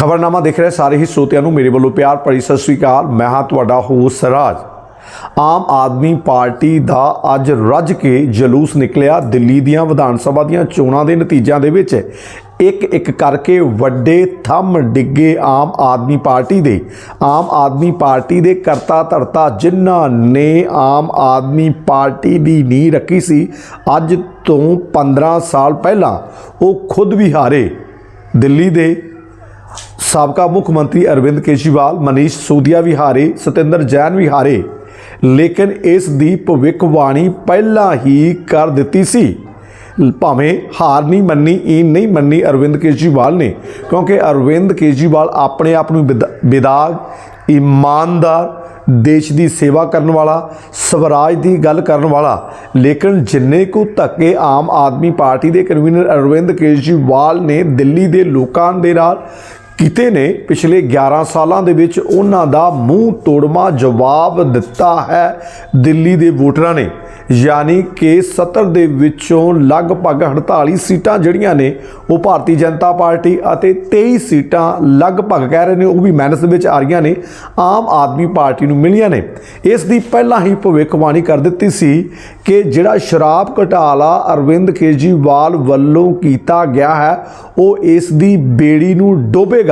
ਖਬਰਨਾਮਾ ਦੇਖ ਰਹੇ ਸਾਰੇ ਹੀ ਸਰੋਤਿਆਂ ਨੂੰ ਮੇਰੇ ਵੱਲੋਂ ਪਿਆਰ ਭਰੀ ਸਤਿ ਸ੍ਰੀ ਅਕਾਲ। ਮੈਂ ਹਾਂ ਤੁਹਾਡਾ ਹੋਸਟ ਰਾਜ ਆਮ ਆਦਮੀ ਪਾਰਟੀ ਦਾ ਅੱਜ ਰੱਜ ਕੇ ਜਲੂਸ ਨਿਕਲਿਆ। ਦਿੱਲੀ ਦੀਆਂ ਵਿਧਾਨ ਸਭਾ ਦੀਆਂ ਚੋਣਾਂ ਦੇ ਨਤੀਜਿਆਂ ਦੇ ਵਿੱਚ ਇੱਕ ਇੱਕ ਕਰਕੇ ਵੱਡੇ ਥੰਮ ਡਿੱਗੇ ਆਮ ਆਦਮੀ ਪਾਰਟੀ ਦੇ। ਆਮ ਆਦਮੀ ਪਾਰਟੀ ਦੇ ਕਰਤਾ ਧਰਤਾ ਜਿਨ੍ਹਾਂ ਨੇ ਆਮ ਆਦਮੀ ਪਾਰਟੀ ਦੀ ਨੀਂਹ ਰੱਖੀ ਸੀ, ਅੱਜ ਤੋਂ 15 ਸਾਲ ਪਹਿਲਾਂ ਉਹ ਖੁਦ ਵੀ ਹਾਰੇ। ਦਿੱਲੀ ਦੇ ਸਾਬਕਾ ਮੁੱਖ ਮੰਤਰੀ ਅਰਵਿੰਦ ਕੇਜਰੀਵਾਲ, ਮਨੀਸ਼ ਸੂਦੀਆ ਵੀ ਹਾਰੇ ਸਤਿੰਦਰ ਜੈਨ ਵੀ ਹਾਰੇ ਲੇਕਿਨ ਇਸ ਦੀ ਭਵਿੱਖਬਾਣੀ ਪਹਿਲਾਂ ਹੀ ਕਰ ਦਿੱਤੀ ਸੀ। ਭਾਵੇਂ ਹਾਰ ਨਹੀਂ ਮੰਨੀ ਈਨ ਨਹੀਂ ਮੰਨੀ ਅਰਵਿੰਦ ਕੇਜਰੀਵਾਲ ਨੇ, ਕਿਉਂਕਿ ਅਰਵਿੰਦ ਕੇਜਰੀਵਾਲ ਆਪਣੇ ਆਪ ਨੂੰ ਵਿਦਾ- ਵਿਦਾਗ ਇਮਾਨਦਾਰ ਦੇਸ਼ ਦੀ ਸੇਵਾ ਕਰਨ ਵਾਲਾ, ਸਵਰਾਜ ਦੀ ਗੱਲ ਕਰਨ ਵਾਲਾ। ਲੇਕਿਨ ਜਿੰਨੇ ਕੁ ਧੱਕੇ ਆਮ ਆਦਮੀ ਪਾਰਟੀ ਦੇ ਕਨਵੀਨਰ ਅਰਵਿੰਦ ਕੇਜਰੀਵਾਲ ਨੇ ਦਿੱਲੀ ਦੇ ਲੋਕਾਂ ਦੇ ਨਾਲ ਕੀਤੇ ਨੇ, ਪਿਛਲੇ 11 ਸਾਲਾਂ ਦੇ ਵਿੱਚ ਉਹਨਾਂ ਦਾ ਮੂੰਹ ਤੋੜਮਾ ਜਵਾਬ ਦਿੱਤਾ ਹੈ ਦਿੱਲੀ ਦੇ ਵੋਟਰਾਂ ਨੇ। ਯਾਨੀ ਕਿ 70 ਦੇ ਵਿੱਚੋਂ ਲਗਭਗ 48 ਸੀਟਾਂ ਜਿਹੜੀਆਂ ਨੇ, ਉਹ ਭਾਰਤੀ ਜਨਤਾ ਪਾਰਟੀ ਅਤੇ 23 ਸੀਟਾਂ ਲਗਭਗ ਕਹਿ ਰਹੇ ਨੇ, ਉਹ ਵੀ ਮਾਈਨਸ ਦੇ ਵਿੱਚ ਆ ਰਹੀਆਂ ਨੇ, ਆਮ ਆਦਮੀ ਪਾਰਟੀ ਨੂੰ ਮਿਲੀਆਂ ਨੇ। ਇਸ ਦੀ ਪਹਿਲਾਂ ਹੀ ਭਵਿੱਖਬਾਣੀ ਕਰ ਦਿੱਤੀ ਸੀ ਕਿ ਜਿਹੜਾ ਸ਼ਰਾਬ ਘਟਾਲਾ ਅਰਵਿੰਦ ਕੇਜਰੀਵਾਲ ਵੱਲੋਂ ਕੀਤਾ ਗਿਆ ਹੈ, ਉਹ ਇਸ ਦੀ ਬੇੜੀ ਨੂੰ ਡੋਬੇਗਾ।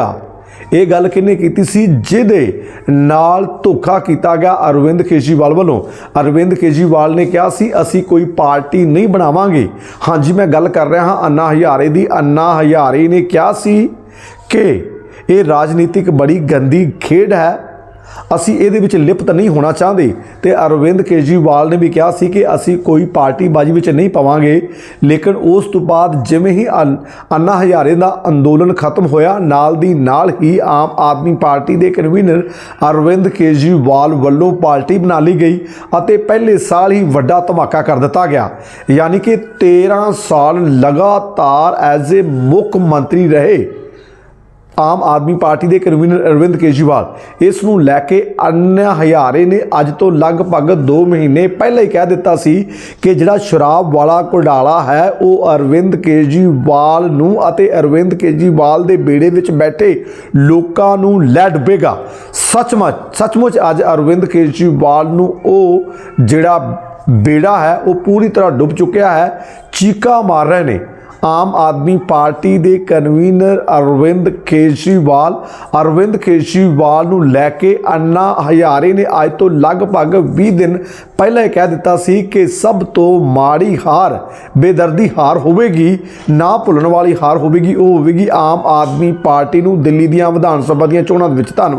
ਇਹ ਗੱਲ ਕਿਹਨੇ ਕੀਤੀ ਸੀ? ਜਿਹਦੇ ਨਾਲ ਧੋਖਾ ਕੀਤਾ ਗਿਆ ਅਰਵਿੰਦ ਕੇਜਰੀਵਾਲ ਵੱਲੋਂ। ਅਰਵਿੰਦ ਕੇਜਰੀਵਾਲ ਨੇ ਕਿਹਾ ਸੀ, ਅਸੀਂ ਕੋਈ ਪਾਰਟੀ ਨਹੀਂ ਬਣਾਵਾਂਗੇ। ਹਾਂਜੀ, ਮੈਂ ਗੱਲ ਕਰ ਰਿਹਾ ਹਾਂ, ਅੰਨਾ ਹਜ਼ਾਰੇ ਦੀ। ਅੰਨਾ ਹਜ਼ਾਰੇ ਨੇ ਕਿਹਾ ਸੀ ਕਿ ਇਹ ਰਾਜਨੀਤਿਕ ਬੜੀ ਗੰਦੀ ਖੇਡ ਹੈ। ਅਸੀਂ ਇਹਦੇ ਵਿੱਚ ਲਿਪਤ ਨਹੀਂ ਹੋਣਾ ਚਾਹੁੰਦੇ। ਤੇ ਅਰਵਿੰਦ ਕੇਜਰੀਵਾਲ ਨੇ ਵੀ ਕਿਹਾ ਸੀ ਕਿ ਅਸੀਂ ਕੋਈ ਪਾਰਟੀ ਬਾਜੀ ਵਿੱਚ ਨਹੀਂ ਪਵਾਂਗੇ। ਲੇਕਿਨ ਉਸ ਤੋਂ ਬਾਅਦ ਜਿਵੇਂ ਹੀ ਅੰਨਾ ਹਜ਼ਾਰੇ ਦਾ ਅੰਦੋਲਨ ਖਤਮ ਹੋਇਆ, ਨਾਲ ਦੀ ਨਾਲ ਹੀ ਆਮ ਆਦਮੀ ਪਾਰਟੀ ਦੇ ਕਨਵੀਨਰ ਅਰਵਿੰਦ ਕੇਜਰੀਵਾਲ ਵੱਲੋਂ ਪਾਰਟੀ ਬਣਾ ਲਈ ਗਈ ਅਤੇ ਪਹਿਲੇ ਸਾਲ ਹੀ ਵੱਡਾ ਧਮਾਕਾ ਕਰ ਦਿੱਤਾ ਗਿਆ। ਯਾਨੀ ਕਿ 13 ਸਾਲ ਲਗਾਤਾਰ ਐਜ਼ ਏ ਮੁੱਖ ਮੰਤਰੀ ਰਹੇ। ਆਮ ਆਦਮੀ ਪਾਰਟੀ ਦੇ ਕਨਵੀਨਰ ਅਰਵਿੰਦ ਕੇਜਰੀਵਾਲ। ਇਸ ਨੂੰ ਲੈ ਕੇ ਅੰਨਿਆ ਹਜ਼ਾਰੇ ਨੇ ਅੱਜ ਤੋਂ ਲਗਭਗ 2 ਮਹੀਨੇ ਪਹਿਲਾਂ ਹੀ ਕਹਿ ਦਿੱਤਾ ਸੀ ਕਿ ਜਿਹੜਾ ਸ਼ਰਾਬ ਵਾਲਾ ਘੁਟਾਲਾ ਹੈ, ਉਹ ਅਰਵਿੰਦ ਕੇਜਰੀਵਾਲ ਨੂੰ ਅਤੇ ਅਰਵਿੰਦ ਕੇਜਰੀਵਾਲ ਦੇ ਬੇੜੇ ਵਿੱਚ ਬੈਠੇ ਲੋਕਾਂ ਨੂੰ ਲੈ ਡੁੱਬੇਗਾ ਸੱਚਮੁੱਚ ਸੱਚਮੁੱਚ ਅੱਜ ਅਰਵਿੰਦ ਕੇਜਰੀਵਾਲ ਨੂੰ ਉਹ ਜਿਹੜਾ ਬੇੜਾ ਹੈ, ਉਹ ਪੂਰੀ ਤਰ੍ਹਾਂ ਡੁੱਬ ਚੁੱਕਿਆ ਹੈ, ਚੀਕਾ ਮਾਰ ਰਹੇ ਨੇ। ਆਮ ਆਦਮੀ ਪਾਰਟੀ ਦੇ ਕਨਵੀਨਰ ਅਰਵਿੰਦ ਕੇਜਰੀਵਾਲ ਅਰਵਿੰਦ ਕੇਜਰੀਵਾਲ ਨੂੰ ਲੈ ਕੇ ਅੰਨਾ ਹਜ਼ਾਰੇ ਨੇ ਅੱਜ ਤੋਂ ਲਗਭਗ 20 ਦਿਨ ਪਹਿਲਾਂ ਇਹ ਕਹਿ ਦਿੱਤਾ ਸੀ ਕਿ ਸਭ ਤੋਂ ਮਾੜੀ ਹਾਰ, ਬੇਦਰਦੀ ਹਾਰ ਹੋਵੇਗੀ, ਨਾ ਭੁੱਲਣ ਵਾਲੀ ਹਾਰ ਹੋਵੇਗੀ, ਉਹ ਹੋਵੇਗੀ ਆਮ ਆਦਮੀ ਪਾਰਟੀ ਨੂੰ ਦਿੱਲੀ ਦੀਆਂ ਵਿਧਾਨ ਸਭਾ ਦੀਆਂ ਚੋਣਾਂ ਦੇ ਵਿੱਚ। ਧੰਨਵਾਦ।